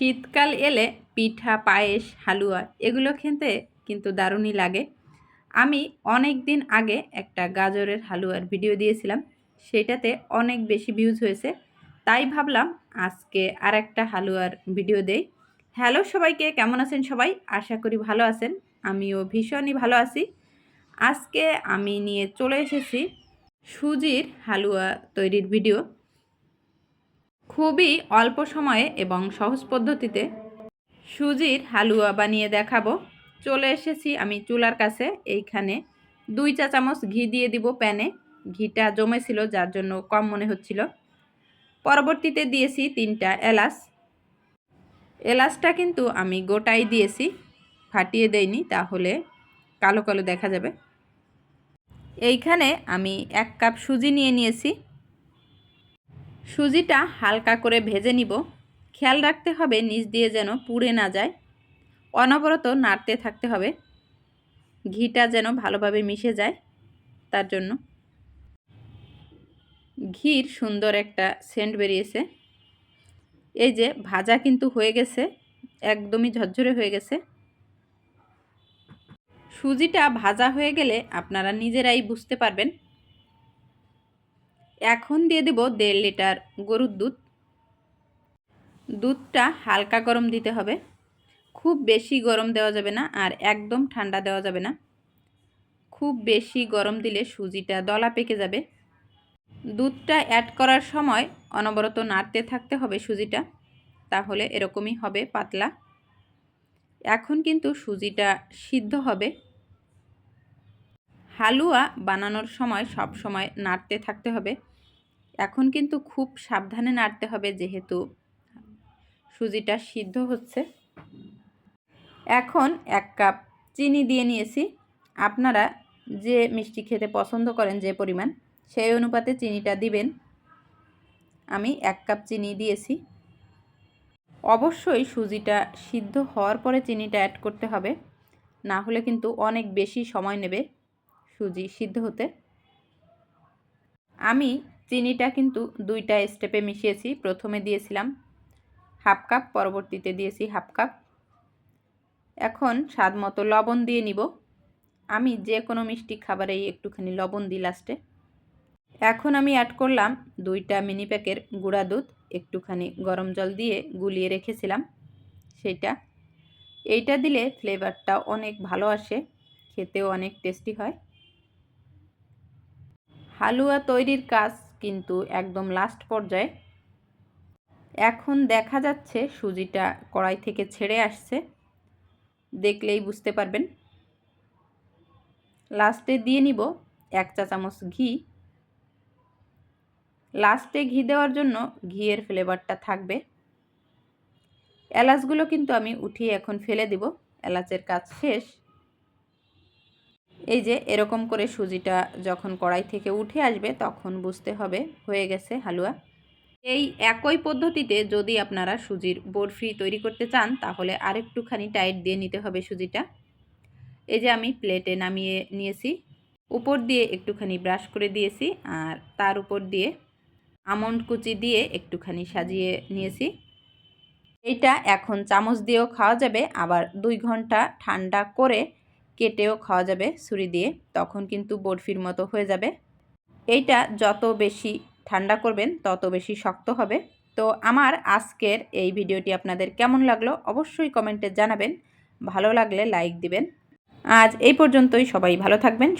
শীতকাল এলে পিঠা, পায়েস, হালুয়া এগুলো খেতে কিন্তু দারুণই লাগে। আমি অনেক দিন আগে একটা গাজরের হালুয়ার ভিডিও দিয়েছিলাম, সেটাতে অনেক বেশি ভিউজ হয়েছে। তাই ভাবলাম আজকে আর একটা হালুয়ার ভিডিও দেই। হ্যালো সবাইকে, কেমন আছেন সবাই? আশা করি ভালো আছেন। আমিও ভীষণই ভালো আছি। আজকে আমি নিয়ে চলে এসেছি সুজির হালুয়া তৈরির ভিডিও। খুবই অল্প সময়ে এবং সহজ পদ্ধতিতে সুজির হালুয়া বানিয়ে দেখাবো। চলে এসেছি আমি চুলার কাছে। এইখানে দুই চা চামচ ঘি দিয়ে দিব প্যানে। ঘিটা জমেছিল, যার জন্য কম মনে হচ্ছিল। পরবর্তীতে দিয়েছি তিনটা এলাচ। এলাচটা কিন্তু আমি গোটাই দিয়েছি। ফাটিয়ে দেইনি, তাহলে কালো কালো দেখা যাবে। এইখানে আমি এক কাপ সুজি নিয়ে নিয়েছি। সুজিটা হালকা করে ভেজে নিব। খেয়াল রাখতে হবে নিচ দিয়ে যেন পুড়ে না যায়। অনবরত নাড়তে থাকতে হবে। ঘিটা যেন ভালোভাবে মিশে যায় তার জন্য। ঘির সুন্দর একটা সেন্ট বেরিয়েছে। এই যে ভাজা কিন্তু হয়ে গেছে, একদমই ঝরঝরে হয়ে গেছে। সুজিটা ভাজা হয়ে গেলে আপনারা নিজেরাই বুঝতে পারবেন এখন দিয়ে দেব দেড় লিটার গরুর দুধ। দুধটা হালকা গরম দিতে হবে। খুব বেশি গরম দেওয়া যাবে না আর একদম ঠান্ডা দেওয়া যাবে না। খুব বেশি গরম দিলে সুজিটা দলা পেকে যাবে। দুধটা অ্যাড করার সময় অনবরত নাড়তে থাকতে হবে সুজিটা, তাহলে এরকমই হবে পাতলা। এখন কিন্তু সুজিটা সিদ্ধ হবে। হালুয়া বানানোর সময় সব সময় নাড়তে থাকতে হবে। এখন কিন্তু খুব সাবধানে নাড়তে হবে যেহেতু সুজিটা সিদ্ধ হচ্ছে। এখন এক কাপ চিনি দিয়ে নিয়েছি। আপনারা যে মিষ্টি খেতে পছন্দ করেন যে পরিমাণ, সেই অনুপাতে চিনিটা দিবেন। আমি এক কাপ চিনি দিয়েছি। অবশ্যই সুজিটা সিদ্ধ হওয়ার পরে চিনিটা অ্যাড করতে হবে। না হলে কিন্তু অনেক বেশি সময় নেবে সুজি সিদ্ধ হতে। আমি চিনিটা কিন্তু দুইটা স্টেপে মিশিয়েছি। প্রথমে দিয়েছিলাম হাফ কাপ পরবর্তীতে দিয়েছি হাফ কাপ এখন স্বাদ মতো লবণ দিয়ে নিব। আমি যে কোনো মিষ্টি খাবারেই একটুখানি লবণ দিই লাস্টে এখন আমি অ্যাড করলাম দুইটা মিনি প্যাকের গুঁড়া দুধ, একটুখানি গরম জল দিয়ে গুলিয়ে রেখেছিলাম সেইটা। এইটা দিলে ফ্লেভারটা অনেক ভালো আসে, খেতেও অনেক টেস্টি হয়। হালুয়া তৈরির কাজ কিন্তু একদম লাস্ট পর্যায়ে। এখন দেখা যাচ্ছে সুজিটা কড়াই থেকে ছেড়ে আসছে। দেখলেই বুঝতে পারবেন। লাস্টে দিয়ে নিব এক চা চামচ ঘি। লাস্টে ঘি দেওয়ার জন্য ঘিয়ের ফ্লেভারটা থাকবে। এলাচগুলো কিন্তু আমি উঠিয়ে এখন ফেলে দিব। এলাচের কাজ শেষ। এই যে এরকম করে সুজিটা যখন কড়াই থেকে উঠে আসবে, তখন বুঝতে হবে হয়ে গেছে হালুয়া। এই একই পদ্ধতিতে যদি আপনারা সুজির বরফি তৈরি করতে চান, তাহলে আরেকটুখানি টাইট দিয়ে নিতে হবে সুজিটা। এই যে আমি প্লেটে নামিয়ে নিয়েছি। উপর দিয়ে একটুখানি ব্রাশ করে দিয়েছি আর তার উপর দিয়ে আমন্ড কুচি দিয়ে একটুখানি সাজিয়ে নিয়েছি। এইটা এখন চামচ দিয়েও খাওয়া যাবে। আবার দুই ঘণ্টা ঠান্ডা করে কেটেও খাওয়া যাবে ছুরি দিয়ে, তখন কিন্তু বরফির মতো হয়ে যাবে। এইটা যত বেশি ঠান্ডা করবেন, তত বেশি শক্ত হবে। তো আমার আজকের এই ভিডিওটি আপনাদের কেমন লাগল অবশ্যই কমেন্টে জানাবেন। ভালো লাগলে লাইক দিবেন। আজ এই পর্যন্তই, সবাই ভালো থাকবেন